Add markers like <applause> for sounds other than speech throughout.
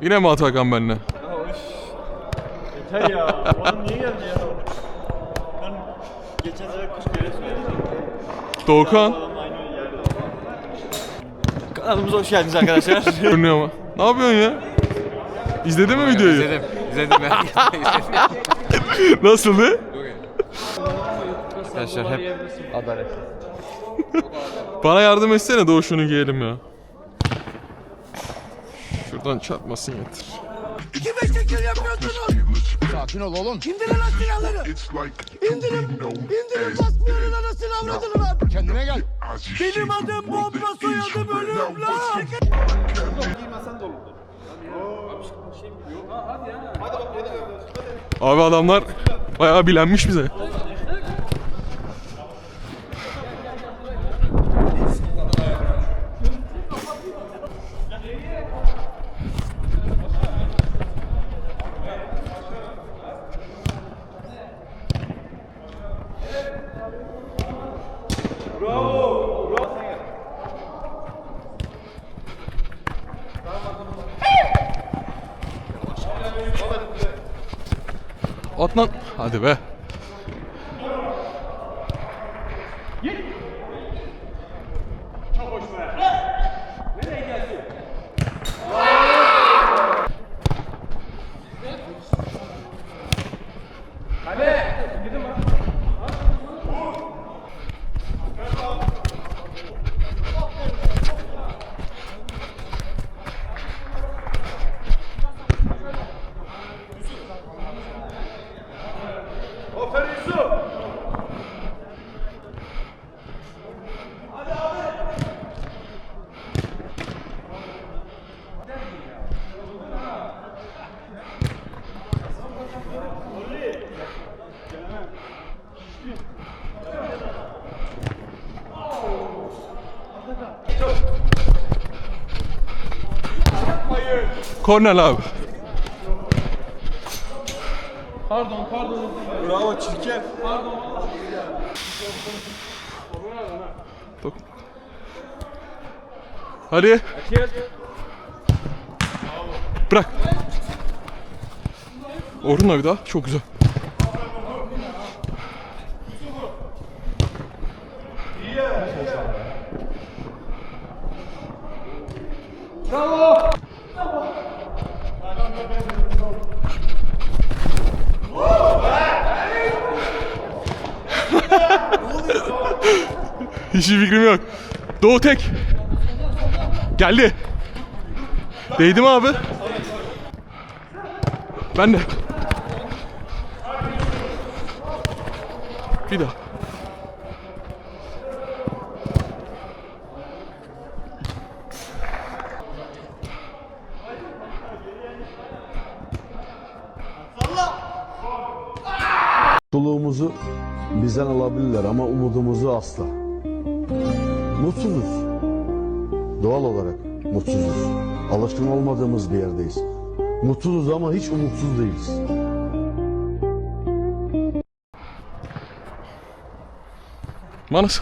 Yine mi Atakan benimle? Yeter ya. Adam niye geldi ya? Ben geçen sefer kuş kere söyledim. Doğukan. Kanalımıza hoş geldiniz arkadaşlar. <laughs> Görünüyor ama. Ne yapıyorsun ya? İzledin mi videoyu? İzledim. İzledim ben. <laughs> Nasıldı? Arkadaşlar hep adalet. Bana yardım etsene Doğu şunu giyelim ya. Şuradan çarpmasın yeter. Sakin ol oğlum. İndirin lan silahları. İndirin. İndirin basmıyorum anasını avradını lan. Kendine gel. Benim adım bomba soyadım ölüm lan. Abi adamlar bayağı bilenmiş bize. At lan. Hadi be. Kornel abi. Bravo çirkin. Hadi. Bırak. Orhun'la bir daha. Çok güzel. Hiçbir fikrim yok. Doğu tek. Geldi. Değdi mi abi? Ben de. Bir daha. Mutluluğumuzu bizden alabilirler ama umudumuzu asla. Mutsuzuz. Doğal olarak mutsuzuz. Alışkın olmadığımız bir yerdeyiz. Mutsuzuz ama hiç umutsuz değiliz. Manas.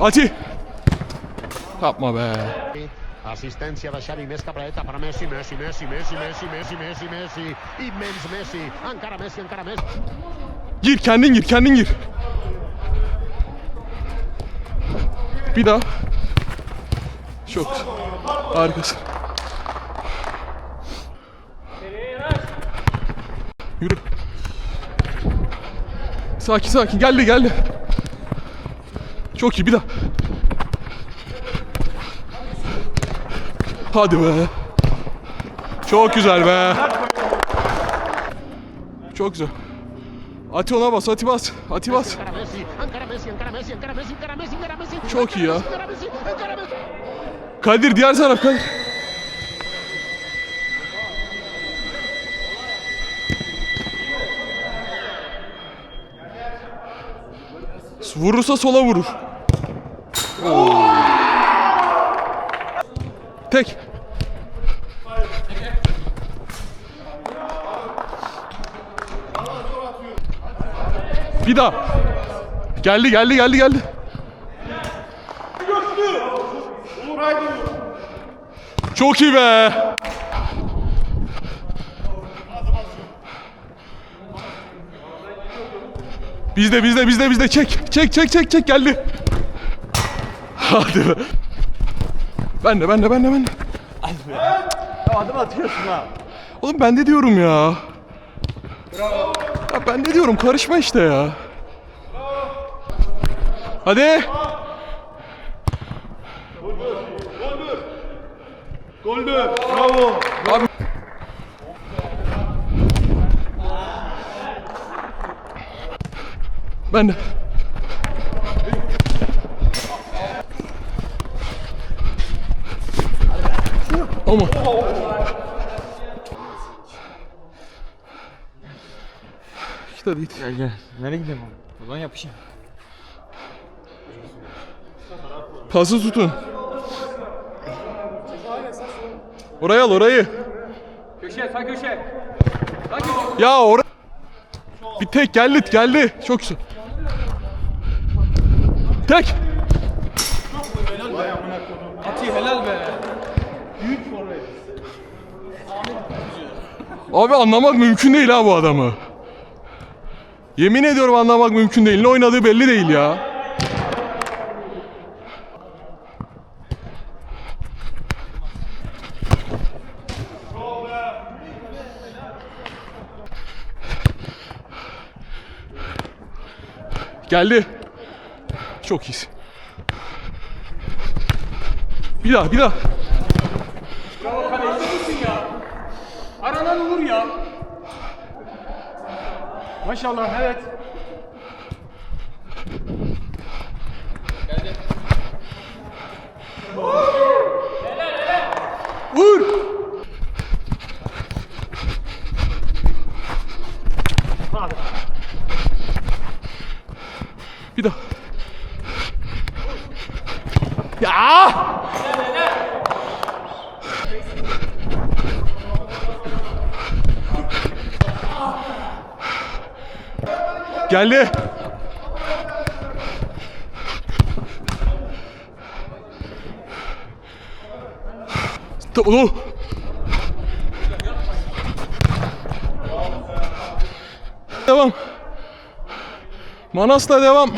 Ati. Yapma be. Assistència de Xavi més cap a per Messi, Messi, Messi, Messi, Messi, Messi, Messi, Messi, immens Messi, encara Messi, encara Messi. Gir kendin gir kendin gir. Bir daha. Çok. Harikasın. Yürü. Sakin sakin geldi geldi. Çok iyi bir daha. Hadi be. Çok güzel be. Çok güzel. Ati ona bas, Ati bas. Ati bas. Çok iyi ya. Kadir diğer taraf Kadir. Vurursa sola vurur. Oo. Tek. Bir daha. Geldi geldi geldi geldi. Çok iyi be. Bizde bizde bizde bizde çek çek çek çek çek geldi. Hadi be. Ben de ben de ben de ben de. Hadi be. Ya adım atıyorsun ha. Oğlum ben de diyorum ya. Bravo. Ya ben de diyorum karışma işte ya. Hadi. Goldü. Bravo. Abi. Ben de. Ama. İşte değil. Gel gel. Nereye gidelim oğlum? Buradan yapışayım. Pası tutun. Orayı al orayı. Köşe sağ köşe. Ya oraya. Bir tek geldi geldi. Çok güzel. Tek. Ati helal be. Abi anlamak mümkün değil ha bu adamı. Yemin ediyorum anlamak mümkün değil. Ne oynadığı belli değil ya. Geldi. Çok iyisin. Bir daha, bir daha. Aradan olur ya. Maşallah evet. Vur! Bir daha. Ya! Geldi. Dolu. Devam. Manas'la devam.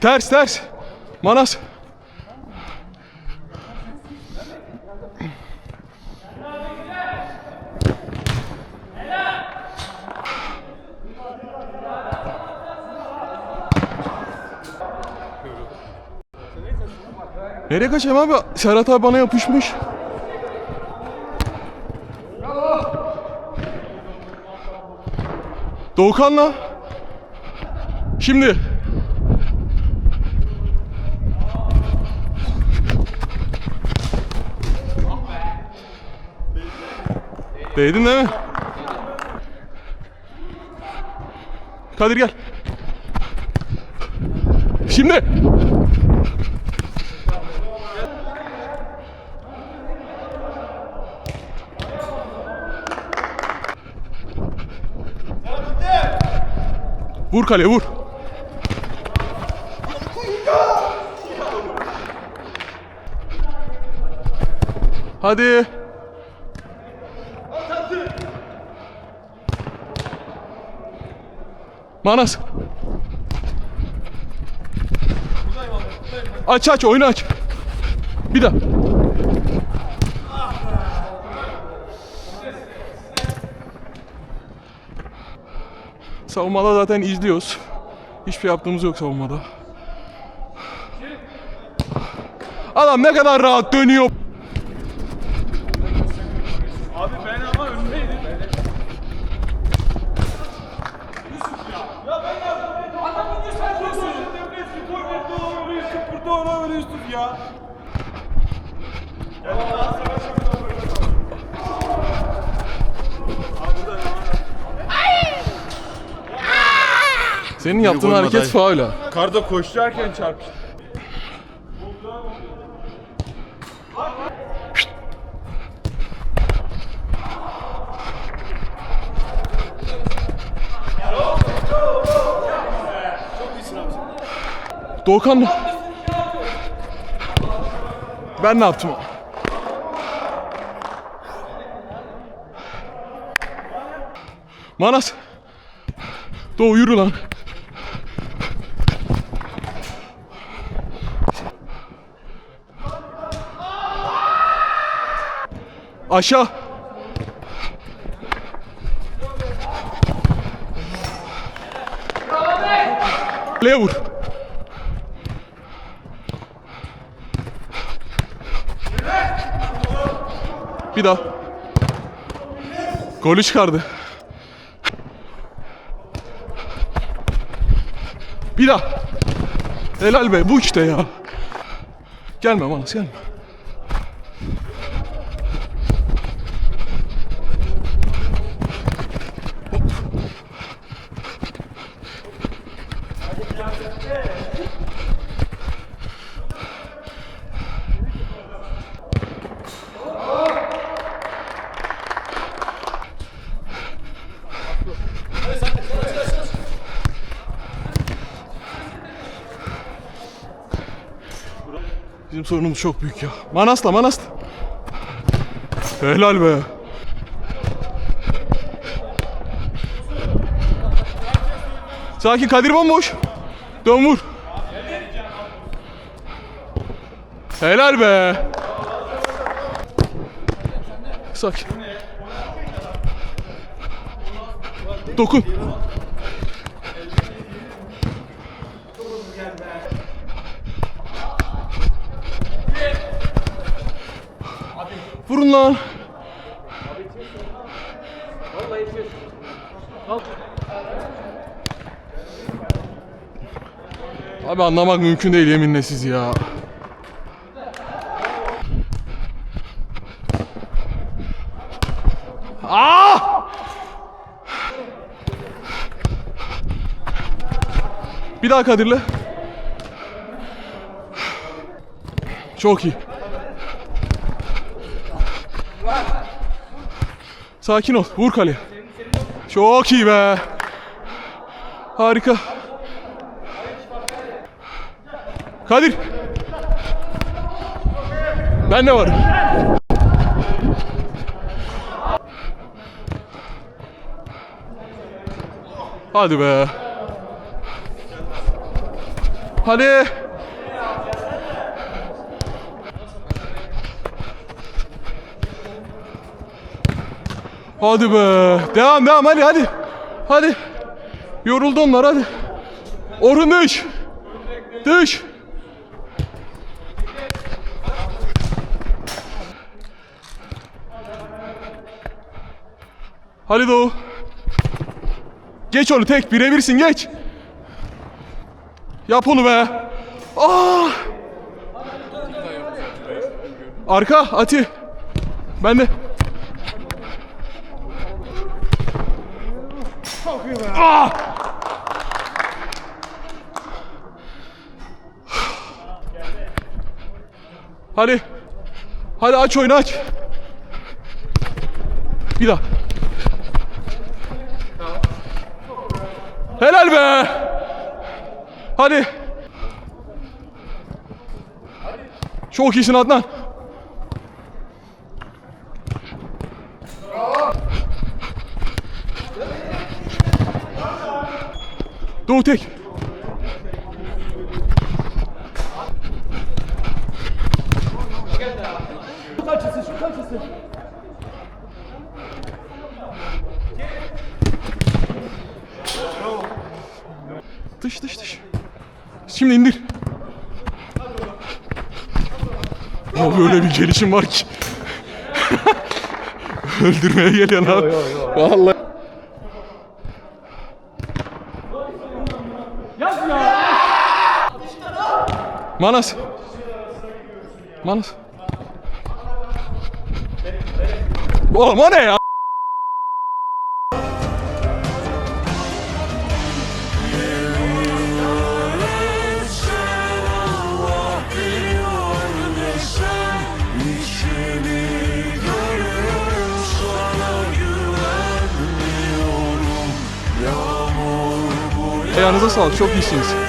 Ters ters. Manas. Nereye kaçayım abi? Serhat abi bana yapışmış. Doğukan'la. Şimdi. Değdin değil mi? Kadir gel. Şimdi. Vur kaleye vur. Hadi. Manas. Aç aç oyunu aç. Bir daha. Savunmada zaten izliyoruz. Hiçbir şey yaptığımız yok savunmada. Adam ne kadar rahat dönüyor. Abi ben ama Senin yaptığın hareket faul ha. Karda koşarken çarpıştı. Doğukan Ben ne yaptım? Manas. Doğu yürü lan. Aşağı. Kaleye vur. Bir daha. Golü çıkardı. Bir daha. Helal be bu işte ya. Gelme Manas gelme. Sorunumuz çok büyük ya. Manasla Manasla. Helal be. Sakin Kadir bomboş. Dön vur. Helal be. Sakin. Dokun. Vurun lan. Abi anlamak mümkün değil yeminle siz ya. Aa! Bir daha Kadir'le. Çok iyi. Sakin ol. Vur kaleye. Çok iyi be. Harika. Kadir. Ben de varım. Hadi be. Hadi. Hadi be. Devam devam hadi hadi. Hadi. Yoruldu onlar hadi. Orhun dış. Dış. Hadi Doğu. Geç onu tek birebirsin geç. Yap onu be. Aa! Arka Ati. Ben de. Ah! Hadi. Hadi aç oyunu aç. Bir daha. Helal be. Hadi. Çok iyisin Adnan. Doğu tek. Dış dış dış. Şimdi indir. Ama böyle bir gelişim var ki. <laughs> Öldürmeye geliyor abi. Vallahi. Manas. Manas. Oğlum o ne ya? Ayağınıza sağlık. Çok iyisiniz.